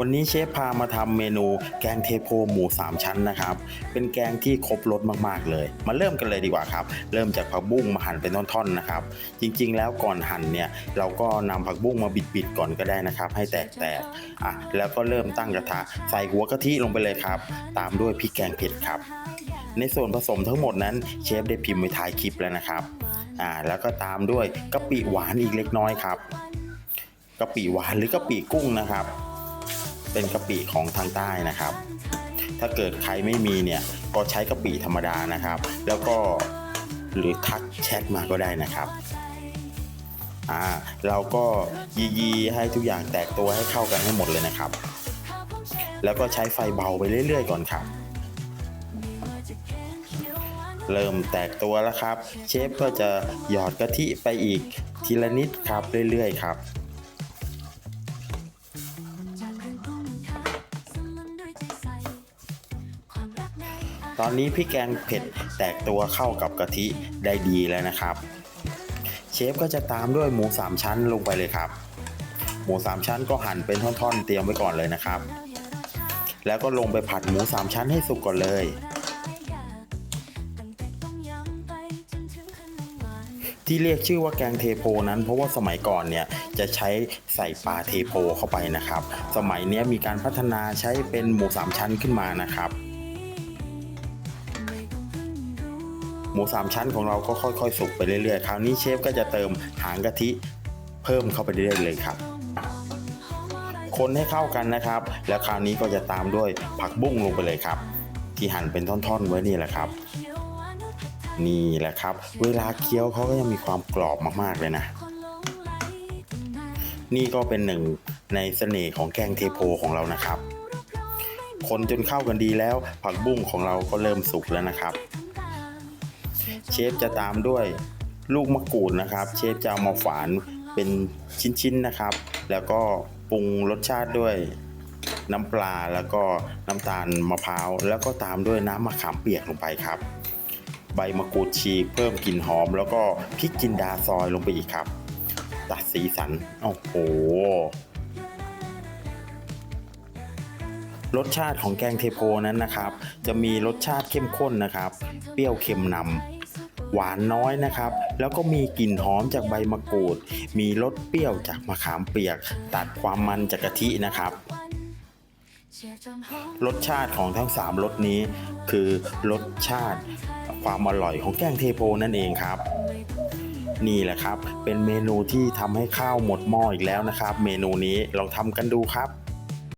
วันนี้เชฟพามาทำเมนูแกงเทโพหมู3ชั้นนะครับ เป็นแกงที่ครบรสมากๆเลย มาเริ่มกันเลยดีกว่าครับ เริ่มจากผักบุ้งมาหั่นเป็นท่อนๆนะครับ จริงๆ แล้วก่อนหั่นเนี่ยเราก็นำผักบุ้งมาบิดๆก่อนก็ได้นะครับ ให้แตกๆอะแล้วก็เริ่มตั้งกระทะใส่หัวกะทิลงไปเลยครับ ตามด้วยพริกแกงเผ็ดครับ ในส่วนผสมทั้งหมดนั้นเชฟได้พิมพ์ไว้ท้ายคลิปแล้วนะครับอ่าแล้วก็ตามด้วยกะปิหวานอีกเล็กน้อยครับกะปิหวานหรือกะปิกุ้งนะครับ เป็นกะปิของทางใต้นะครับ ถ้าเกิดใครไม่มีเนี่ยก็ใช้กะปิธรรมดานะครับ แล้วก็หรือทักแชทมาก็ได้นะครับอ่าเราก็ยียีให้ทุกอย่างแตกตัวให้เข้ากันให้หมดเลยนะครับ แล้วก็ใช้ไฟเบาไปเรื่อยๆก่อนครับเริ่มแตกตัวแล้วครับ เชฟก็จะหยอดกะทิไปอีกทีละนิดครับเรื่อยๆครับ อนนี้พริกแกงเผ็ดแตกตัวเข้ากับกะทิได้ดีแล้วนะครับ เชฟก็จะตามด้วยหมูสามชั้นลงไปเลยครับ หมูสามชั้นก็หั่นเป็นท่อนๆ เตรียมไว้ก่อนเลยนะครับ แล้วก็ลงไปผัดหมูสามชั้นให้สุกก่อนเลย ที่เรียกชื่อว่าแกงเทโพนั้น เพราะว่าสมัยก่อนเนี่ยจะใช้ใส่ปลาเทโพเข้าไปนะครับ สมัยนี้มีการพัฒนาใช้เป็นหมูสามชั้นขึ้นมานะครับ หมูสามชั้นของเราก็ค่อยๆ สุกไปเรื่อยๆ คราวนี้เชฟก็จะเติมหางกะทิเพิ่มเข้าไปเรื่อยๆเลยครับ คนให้เข้ากันนะครับ แล้วคราวนี้ก็จะตามด้วยผักบุ้งลงไปเลยครับ ที่หั่นเป็นท่อนๆไว้นี่แหละครับ นี่แหละครับ เวลาเคี้ยวเขาก็ยังมีความกรอบมากๆเลยนะ นี่ก็เป็นหนึ่งในเสน่ห์ของแกงเทโพของเรานะครับ คนจนเข้ากันดีแล้วผักบุ้งของเราก็เริ่มสุกแล้วนะครับ เชฟจะตามด้วยลูกมะกรูดนะครับ เชฟจะเอามาฝานเป็นชิ้นๆนะครับ แล้วก็ปรุงรสชาติด้วยน้ำปลาแล้วก็น้ำตาลมะพร้าว แล้วก็ตามด้วยน้ำมะขามเปียกลงไปครับ ใบมะกรูดฉีกเพิ่มกลิ่นหอม แล้วก็พริกจินดาซอยลงไปอีกครับ ตัดสีสันโอ้โหรสชาติของแกงเทโพนั้นนะครับ จะมีรสชาติเข้มข้นนะครับ เปรี้ยวเค็มนำ หวานน้อยนะครับ แล้วก็มีกลิ่นหอมจากใบมะกรูด มีรสเปรี้ยวจากมะขามเปียก ตัดความมันจากกะทินะครับรสชาติของทั้ง3รสนี้ คือรสชาติความอร่อยของแกงเทโพนั่นเองครับ นี่แหละครับ เป็นเมนูที่ทำให้ข้าวหมดหม้ออีกแล้วนะครับ เมนูนี้ลองทำกันดูครับ